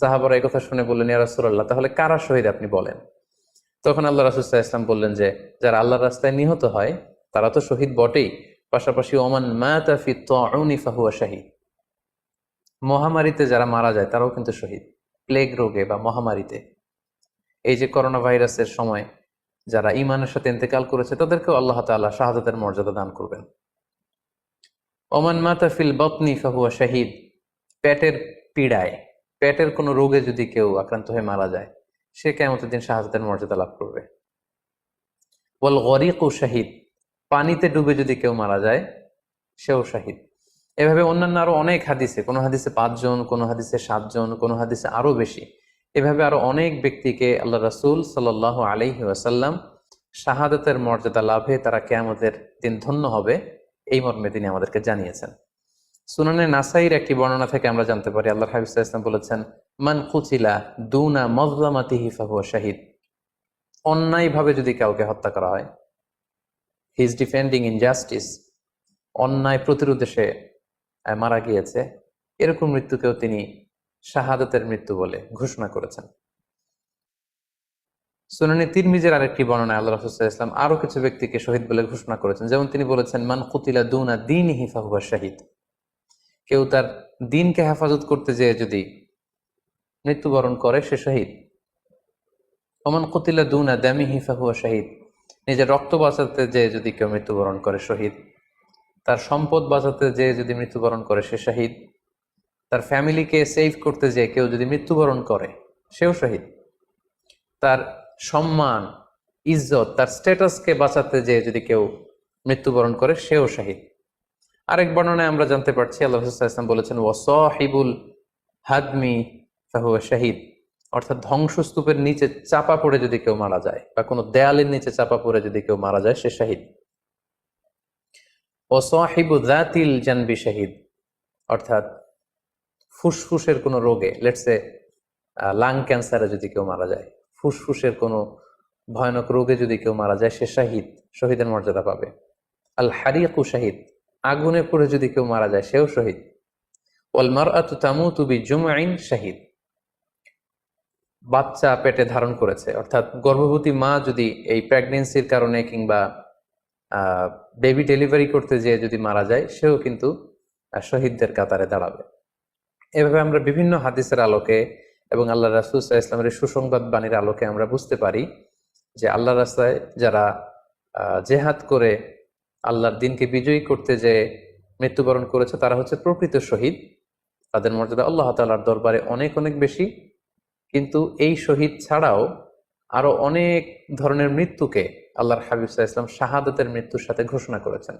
সাহাবারা এই কথা শুনে বললেন, ইয়া রাসূলুল্লাহ, তাহলে কারা শহীদ আপনি বলেন? তখন আল্লাহ রাসূল সাল্লাল্লাহু আলাইহি ইসলাম বললেন যে, যারা আল্লাহর রাস্তায় নিহত হয়, তারা তো শহীদ বটেই। পাশাপাশি ওমান মাতা ফি তাউনি ফাহুয়া শাহীদ। মহামারীতে যারা মারা যায়, তারাও কিন্তু শহীদ। প্লেগ রোগে বা মহামারীতে। এই যে করোনা ভাইরাসের সময় যারা ইমানের সাথে ইন্তেকাল করেছে, তাদেরকেও আল্লাহ তাআলা শাহাদাতের মর্যাদা দান করবেন। ওমান মাতাফিল বতনি ফাহুয়া শাহিদ, পেটের পীড়ায়। পেটের কোনো রোগে যদি কেউ আক্রান্ত হয়ে মারা যায়, সে কেমতের দিন শাহাদাতের মর্যাদা লাভ করবে। বল গরিক ও শাহিদ, পানিতে ডুবে যদি কেউ মারা যায়, সেও শাহিদ। এভাবে অন্যান্য আরও অনেক হাদিসে, কোনো হাদিসে পাঁচজন, কোনো হাদিসে সাতজন, কোনো হাদিসে আরও বেশি, এভাবে আরও অনেক ব্যক্তিকে আল্লাহ রাসূল সাল্লাহ আলাইহি ওয়াসাল্লাম শাহাদাতের মর্যাদা লাভে তারা কেয়ামতের দিন ধন্য হবে, এই মর্মে তিনি আমাদেরকে জানিয়েছেন। সুনানে নাসাইর একটি বর্ণনা থেকে আমরা জানতে পারি, আল্লাহ হাবিব ইসলাম বলেছেন, মান কুচিলা দুনা মজলামাতিহি ফাহুয়া শাহিদ। অন্যায়ভাবে যদি কাউকে হত্যা করা হয় হি ইজ ডিফেন্ডিং ইনজাস্টিস অন্যায় প্রতিরোধে সে মারা গিয়েছে, এরকম মৃত্যুকেও তিনি শাহাদাতের মৃত্যু বলে ঘোষণা করেছেন। সুনানি তিরমিজের আরেকটি বর্ণনায় আল্লাহ রসুল্লাহ ইসলাম আরও কিছু ব্যক্তিকে শহীদ বলে ঘোষণা করেছেন, যেমন তিনি বলেছেন, মান কুতিলা দুনা দিন হিফাহুয়া শাহিদ। কেউ তার দিনকে হেফাজত করতে যেয়ে যদি মৃত্যুবরণ করে, সে শহীদ। ওমান কুতিলা দুনা দামি হিফাহুয়া শাহিদ। নিজের রক্ত বাঁচাতে যেয়ে যদি কেউ মৃত্যুবরণ করে, শহীদ। তার সম্পদ বাঁচাতে যেয়ে যদি মৃত্যুবরণ করে, সে শহীদ। তার ফ্যামিলিকে সেভ করতে যেয়ে কেউ যদি মৃত্যুবরণ করে, সেও শহীদ। তার সম্মান, ইজ্জত, তার স্ট্যাটাসকে বাঁচাতে যেয়ে যদি কেউ মৃত্যুবরণ করে, সেও শাহিদ। আরেক বর্ণনায় আমরা জানতে পারছি আল্লাহ ইসলাম বলেছেন, ওয়াসহিবুল হাদমি ফাহুয়া শাহিদ। অর্থাৎ ধ্বংসস্তূপের নিচে চাপা পড়ে যদি কেউ মারা যায় বা কোনো দেয়ালের নিচে চাপা পড়ে যদি কেউ মারা যায়, সে শাহিদ। ওয়াসহিবু দাতিল জানবি শাহিদ। অর্থাৎ ফুসফুসের কোনো রোগে লেটসে লাং ক্যান্সারে যদি কেউ মারা যায়, ফুসফুসের কোনো ভয়ানক রোগে যদি কেউ মারা যায়, সে শাহিদ, শহীদের মর্যাদা পাবে। আল হারিয়াকু শাহিদ। আগুনে পড়ে যদি কেউ মারা যায়, সেও শহীদ। ওয়াল মারআতু তামুতু বিজুমআইন শাহিদ। বাচ্চা পেটে ধারণ করেছে, অর্থাৎ গর্ভবতী মা যদি এই প্রেগনেন্সির কারণে কিংবা বেবি ডেলিভারি করতে যেয়ে যদি মারা যায়, সেও কিন্তু শহীদদের কাতারে দাঁড়াবে। এভাবে আমরা বিভিন্ন হাদিসের আলোকে এবং আল্লাহ রাসুল ইসলামের সুসংবাদ বাণীর আলোকে আমরা বুঝতে পারি যে আল্লাহ রাস্তায় যারা জেহাদ করে আল্লাহর দিনকে বিজয়ী করতে যে মৃত্যুবরণ করেছে, তারা হচ্ছে প্রকৃত শহীদ। তাদের মর্যাদা আল্লাহ তালার দরবারে অনেক অনেক বেশি। কিন্তু এই শহীদ ছাড়াও আরও অনেক ধরনের মৃত্যুকে আল্লাহর হাবিব ইসলাম শাহাদতের মৃত্যুর সাথে ঘোষণা করেছেন।